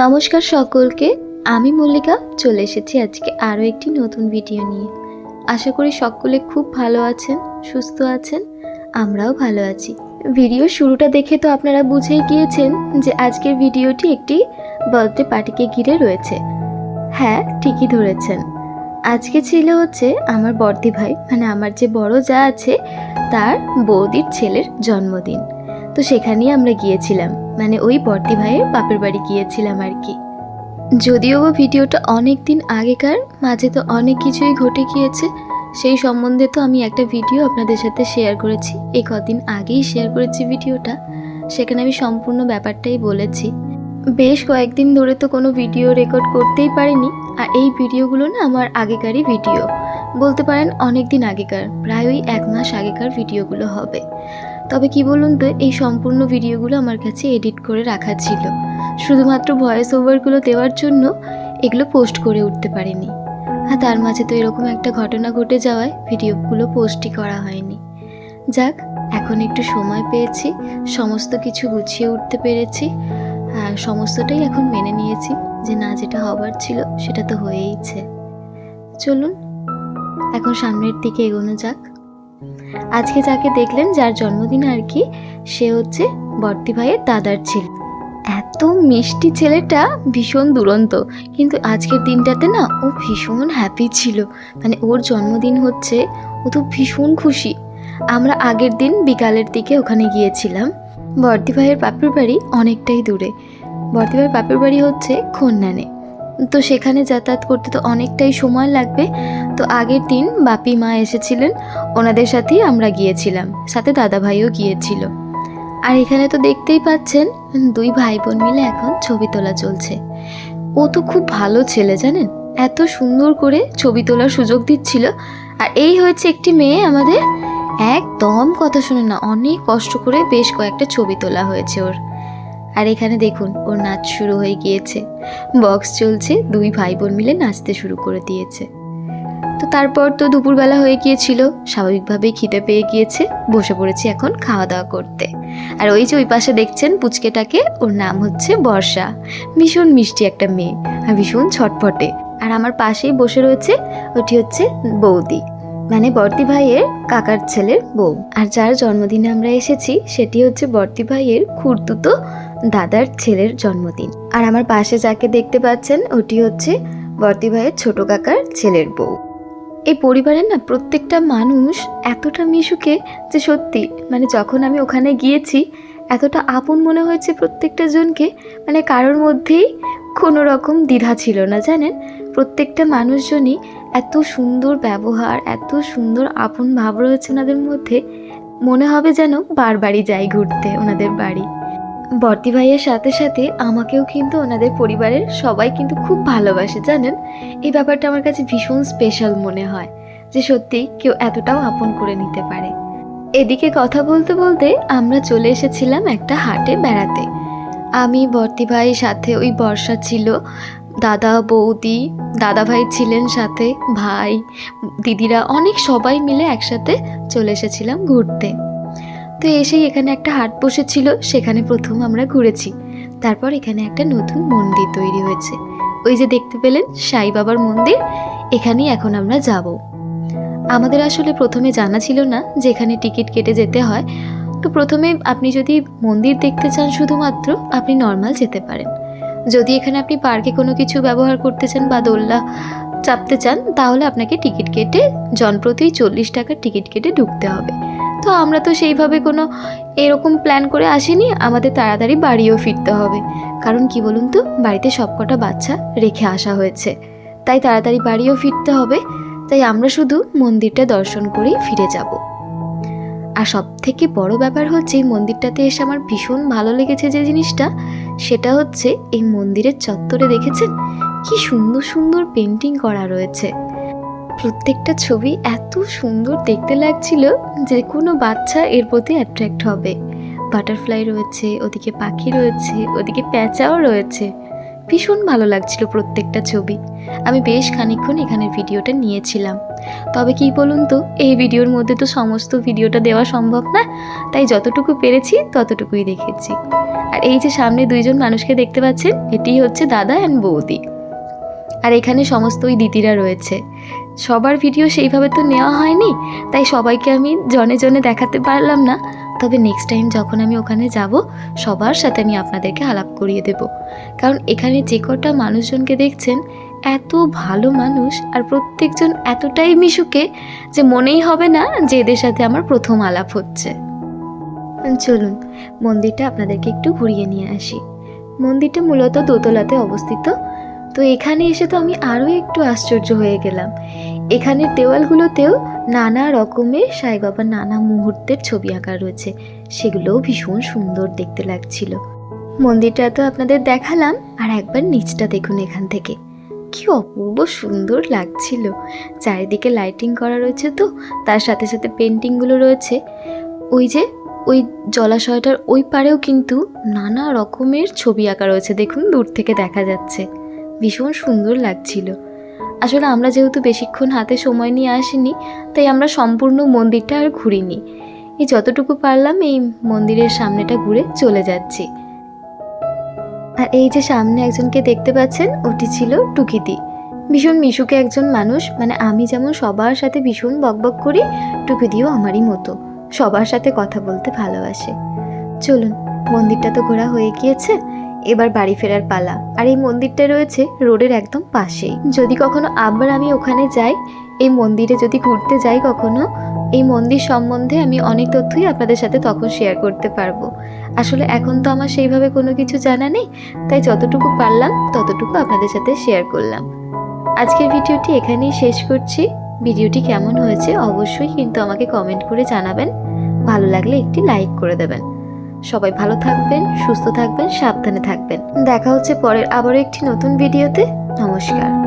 নমস্কার সকলকে, আমি মল্লিকা, চলে এসেছি আজকে আরও একটি নতুন ভিডিও নিয়ে। আশা করি সকলে খুব ভালো আছেন, সুস্থ আছেন, আমরাও ভালো আছি। ভিডিও শুরুটা দেখে তো আপনারা বুঝেই গিয়েছেন যে আজকের ভিডিওটি একটি বার্থডে পার্টিকে ঘিরে রয়েছে। হ্যাঁ ঠিকই ধরেছেন। আজকে ছিল হচ্ছে আমার বর্দি ভাই মানে আমার যে বড় যা আছে, তার বৌদির ছেলের জন্মদিন। তো সেখানেই আমরা গিয়েছিলাম। মানে ওই বর্দি ভাইয়ের বাপের বাড়ি গিয়েছিলাম আর কি। যদিও বা ভিডিওটা অনেক দিন আগেকার, মাঝে তো অনেক কিছুই ঘটে গিয়েছে, সেই সম্বন্ধে তো আমি একটা ভিডিও আপনাদের সাথে শেয়ার করেছি। এই কদিন আগেই শেয়ার করেছি ভিডিওটা। সেখানে আমি সম্পূর্ণ ব্যাপারটাই বলেছি। বেশ কয়েকদিন ধরে তো কোনো ভিডিও রেকর্ড করতেই পারিনি, আর এই ভিডিওগুলো না আমার আগেকারই ভিডিও। বলতে পারেন অনেক দিন আগেকার, প্রায় ওই এক মাস আগেকার ভিডিওগুলো হবে। তবে কি বলুন তো, এই সম্পূর্ণ ভিডিওগুলো আমার কাছে এডিট করে রাখা ছিল। শুধুমাত্র ভয়েস ওভারগুলো দেওয়ার জন্য এগুলো পোস্ট করে উঠতে পারিনি। আর তার মাঝে তো এরকম একটা ঘটনা ঘটে যাওয়ায় ভিডিওগুলো পোস্টই করা হয়নি। যাক, এখন একটু সময় পেয়েছি, সমস্ত কিছু গুছিয়ে উঠতে পেরেছি। আর সমস্তটাই এখন মেনে নিয়েছি যে না, যেটা হবার ছিল সেটা তো হয়েইছে। চলুন, এখন সামনের দিকে এগোনো যাক। আজকে যাকে দেখলেন, যার জন্মদিন আর কি, সে হচ্ছে বর্তি ভাইয়ের দাদার ছেলে। এত মিষ্টি ছেলেটা ভীষণ দুরন্ত, কিন্তু আজকের দিনটাতে না ও ভীষণ হ্যাপি ছিল। মানে ওর জন্মদিন হচ্ছে, ও তো ভীষণ খুশি। আমরা আগের দিন বিকালের দিকে ওখানে গিয়েছিলাম। বর্দি ভাইয়ের বাপের বাড়ি অনেকটাই দূরে। বর্দি ভাইয়ের বাপের বাড়ি হচ্ছে খন্নানে। তো সেখানে যাতায়াত করতে তো অনেকটাই সময় লাগবে। তো আগের দিন বাপি মা এসেছিলেন, ওনাদের সাথেই আমরা গিয়েছিলাম, সাথে দাদা ভাইও গিয়েছিল। আর এখানে তো দেখতেই পাচ্ছেন, দুই ভাই বোন মিলে এখন ছবি তোলা চলছে। ও তো খুব ভালো ছেলে, জানেন? এত সুন্দর করে ছবি তোলার সুযোগ দিচ্ছিল। আর এই হয়েছে একটি মেয়ে আমাদের। একদম কথা শুনে না, অনেক কষ্ট করে বেশ কয়েকটা ছবি তোলা হয়েছে ওর। আর এখানে দেখুন, ওর নাচ শুরু হয়ে গিয়েছে। বক্স চলছে, দুই ভাই বোন মিলে নাচতে শুরু করে দিয়েছে। তো তারপর তো দুপুরবেলা হয়ে গিয়েছিল, স্বাভাবিকভাবেই খিদে পেয়ে গিয়েছে, বসে পড়েছি এখন খাওয়া দাওয়া করতে। আর ওই যে ওই পাশে দেখছেন পুচকেটাকে, ওর নাম হচ্ছে বর্ষা। ভীষণ মিষ্টি একটা মেয়ে, আর ভীষণ ছটফটে। আর আমার পাশেই বসে রয়েছে, ওটি হচ্ছে বৌদি মানে বর্তি ভাইয়ের কাকার ছেলের বউ। আর যার জন্মদিনে আমরা এসেছি, সেটি হচ্ছে বর্তি ভাইয়ের খুঁড়তুতো দাদার ছেলের জন্মদিন। আর আমার পাশে যাকে দেখতে পাচ্ছেন, ওটি হচ্ছে বর্তি ভাইয়ের ছোট কাকার ছেলের বউ। এই পরিবারের না প্রত্যেকটা মানুষ এতটা মিশুকে যে সত্যি মানে যখন আমি ওখানে গিয়েছি, এতটা আপন মনে হয়েছে প্রত্যেকটা জনকে মানে কারোর মধ্যেই কোনো রকম দ্বিধা ছিল না, জানেন? প্রত্যেকটা মানুষজনই এত সুন্দর ব্যবহার, এত সুন্দর আপন ভাব রয়েছে ওনাদের মধ্যে, মনে হবে যেন বারবারই যাই ঘুরতে ওনাদের বাড়ি। বর্তি ভাইয়ের সাথে সাথে আমাকেও কিন্তু ওনাদের পরিবারের সবাই কিন্তু খুব ভালোবাসে, জানেন? এই ব্যাপারটা আমার কাছে ভীষণ স্পেশাল মনে হয়, যে সত্যি কেউ এতটাও আপন করে নিতে পারে। এদিকে কথা বলতে বলতে আমরা চলে এসেছিলাম একটা হাটে বেড়াতে। আমি বর্তি ভাই, সাথে ওই বর্ষা ছিল, দাদা, বৌদি, দাদা ভাই ছিলেন সাথে, ভাই, দিদিরা, অনেক সবাই মিলে একসাথে চলে এসেছিলাম ঘুরতে। তো এসেই এখানে একটা হাট বসেছিল, সেখানে প্রথম আমরা ঘুরেছি। তারপর এখানে একটা নতুন মন্দির তৈরি হয়েছে। ওই যে দেখতে পেলেন সাই বাবার মন্দির, এখানেই এখন আমরা যাব। আমাদের আসলে প্রথমে জানা ছিল না যে এখানে টিকিট কেটে যেতে হয়। তো প্রথমে আপনি যদি মন্দির দেখতে চান শুধুমাত্র, আপনি নর্মাল যেতে পারেন। যদি এখানে আপনি পার্কে কোনো কিছু ব্যবহার করতে চান বা দোলনা চাপতে চান, তাহলে আপনাকে টিকিট কেটে জনপ্রতি চল্লিশ টাকার টিকিট কেটে ঢুকতে হবে। তো আমরা তো সেইভাবে কোনো এরকম প্ল্যান করে আসিনি। আমাদের তাড়াতাড়ি বাড়িও ফিরতে হবে। কারণ কি বলুন তো, বাড়িতে সবকটা বাচ্চা রেখে আসা হয়েছে। তাই তাড়াতাড়ি বাড়িও ফিরতে হবে। তাই আমরা শুধু মন্দিরটা দর্শন করেই ফিরে যাব। আর সব থেকে বড় ব্যাপার হচ্ছে, এই মন্দিরটাতে এসে আমার ভীষণ ভালো লেগেছে যে জিনিসটা, সেটা হচ্ছে এই মন্দিরের চত্বরে দেখেছেন? কি সুন্দর সুন্দর পেন্টিং করা রয়েছে। প্রত্যেকটা ছবি এত সুন্দর দেখতে লাগছিল যে কোনো বাচ্চা এর প্রতি অ্যাট্রাক্ট হবে। বাটারফ্লাই রয়েছে, ওদিকে পাখি রয়েছে, ওদিকে প্যাঁচাও রয়েছে। ভীষণ ভালো লাগছিল প্রত্যেকটা ছবি। আমি বেশ খানিকক্ষণ এখানের ভিডিওটা নিয়েছিলাম। তবে কি বলুন তো, এই ভিডিওর মধ্যে তো সমস্ত ভিডিওটা দেওয়া সম্ভব না, তাই যতটুকু পেরেছি ততটুকুই দেখেছি। আর এই যে সামনে দুইজন মানুষকে দেখতে পাচ্ছেন, এটি হচ্ছে দাদা অ্যান্ড বৌদি। আর এখানে সমস্ত ওই দিদিরা রয়েছে। সবার ভিডিও সেইভাবে তো নেওয়া হয়নি, তাই সবাইকে আমি জনে জনে দেখাতে পারলাম না। তবে নেক্সট টাইম যখন আমি ওখানে যাব, সবার সাথে আমি আপনাদেরকে আলাপ করিয়ে দেব। কারণ এখানে যে কটা মানুষজনকে দেখছেন, এত ভালো মানুষ আর প্রত্যেকজন এতটাই মিশুকে যে মনেই হবে না যে এদের সাথে আমার প্রথম আলাপ হচ্ছে। চলুন, মন্দিরটা আপনাদেরকে একটু ঘুরিয়ে নিয়ে আসি। মন্দিরটা মূলত দোতলাতে অবস্থিত। তো এখানে এসে তো আমি আরও একটু আশ্চর্য হয়ে গেলাম। এখানের দেওয়ালগুলোতেও নানা রকমের সাই বাবার নানা মুহূর্তের ছবি আঁকা রয়েছে। সেগুলোও ভীষণ সুন্দর দেখতে লাগছিল। মন্দিরটা তো আপনাদের দেখালাম, আর একবার নিচটা দেখুন এখান থেকে। কি অপূর্ব সুন্দর লাগছিল। চারিদিকে লাইটিং করা রয়েছে তো, তার সাথে সাথে পেন্টিংগুলো রয়েছে। ওই যে, ওই জলাশয়টার ওই পারেও কিন্তু নানা রকমের ছবি আঁকা রয়েছে। দেখুন, দূর থেকে দেখা যাচ্ছে। ভীষণ সুন্দর লাগছিল। আসলে আমরা যেহেতু বেশিক্ষণ হাতে সময় নিয়ে আসিনি, তাই আমরা সম্পূর্ণ মন্দিরটা আর ঘুরিনি। এই যতটুকু পারলাম এই মন্দিরের সামনেটা ঘুরে চলে যাচ্ছি। আর এই যে সামনে একজনকে দেখতে পাচ্ছেন, ওটি ছিল টুকিদি ভীষণ মিশুকে একজন মানুষ মানে আমি যেমন সবার সাথে ভীষণ বকবক করি টুকিদিও আমারই মতো। সবার সাথে কথা বলতে ভালোবাসে। চলুন, মন্দিরটা তো ঘোরা হয়ে গিয়েছে এবার বাড়ি ফেরার পালা। আর এই মন্দিরটা রয়েছে রোডের একদম পাশেই। যদি কখনো আবার আমি ওখানে যাই, এই মন্দিরে যদি ঘুরতে যাই কখনো, এই মন্দির সম্বন্ধে আমি অনেক তথ্যই আপনাদের সাথে তখন শেয়ার করতে পারব। আসলে এখন তো আমার সেইভাবে কোনো কিছু জানা নেই, তাই যতটুকু পারলাম, ততটুকু আপনাদের সাথে শেয়ার করলাম। আজকের ভিডিওটি এখানেই শেষ করছি। ভিডিওটি কেমন হয়েছে অবশ্যই কিন্তু আমাকে কমেন্ট করে জানাবেন। ভালো লাগলে একটি লাইক করে দেবেন। সবাই ভালো থাকবেন, সুস্থ থাকবেন, সাবধানে থাকবেন। দেখা হচ্ছে পরের আবারও একটি নতুন ভিডিওতে। নমস্কার।